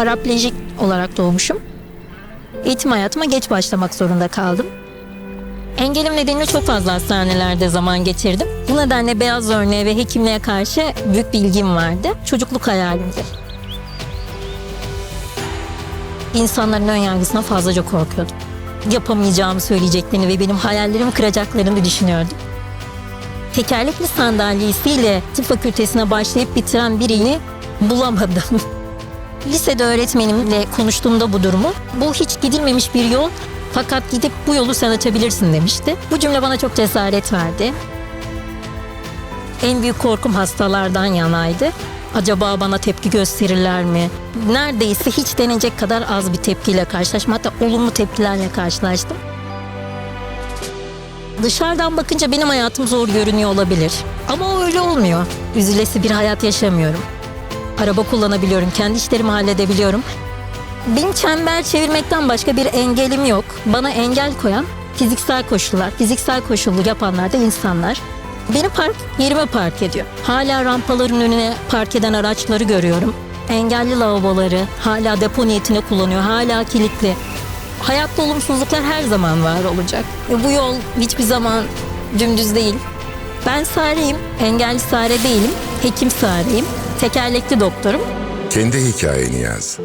Paraplejik olarak doğmuşum. Eğitim hayatıma geç başlamak zorunda kaldım. Engelim nedeniyle çok fazla hastanelerde zaman geçirdim. Bu nedenle beyaz örneğe ve hekimliğe karşı büyük bir ilgim vardı. Çocukluk hayalimdi. İnsanların ön yargısına fazlaca korkuyordum. Yapamayacağımı söyleyeceklerini ve benim hayallerimi kıracaklarını düşünüyordum. Tekerlekli sandalyesiyle tıp fakültesine başlayıp bitiren birini bulamadım. Lisede öğretmenimle konuştuğumda bu durumu, bu hiç gidilmemiş bir yol fakat gidip bu yolu sen açabilirsin demişti. Bu cümle bana çok cesaret verdi. En büyük korkum hastalardan yanaydı. Acaba bana tepki gösterirler mi? Neredeyse hiç denecek kadar az bir tepkiyle karşılaştım. Hatta olumlu tepkilerle karşılaştım. Dışarıdan bakınca benim hayatım zor görünüyor olabilir. Ama öyle olmuyor. Üzülesi bir hayat yaşamıyorum. Araba kullanabiliyorum, kendi işlerimi halledebiliyorum. Benim çember çevirmekten başka bir engelim yok. Bana engel koyan fiziksel koşullar. Fiziksel koşullu yapanlar da insanlar. Beni park yerime park ediyor. Hala rampaların önüne park eden araçları görüyorum. Engelli lavaboları hala depo niyetine kullanıyor. Hala kilitli. Hayatta olumsuzluklar her zaman var olacak. Ve bu yol hiçbir zaman dümdüz değil. Ben Sare'yim, engelli Sare değilim. Hekim Sare'yim, tekerlekli doktorum. Kendi hikayeni yaz.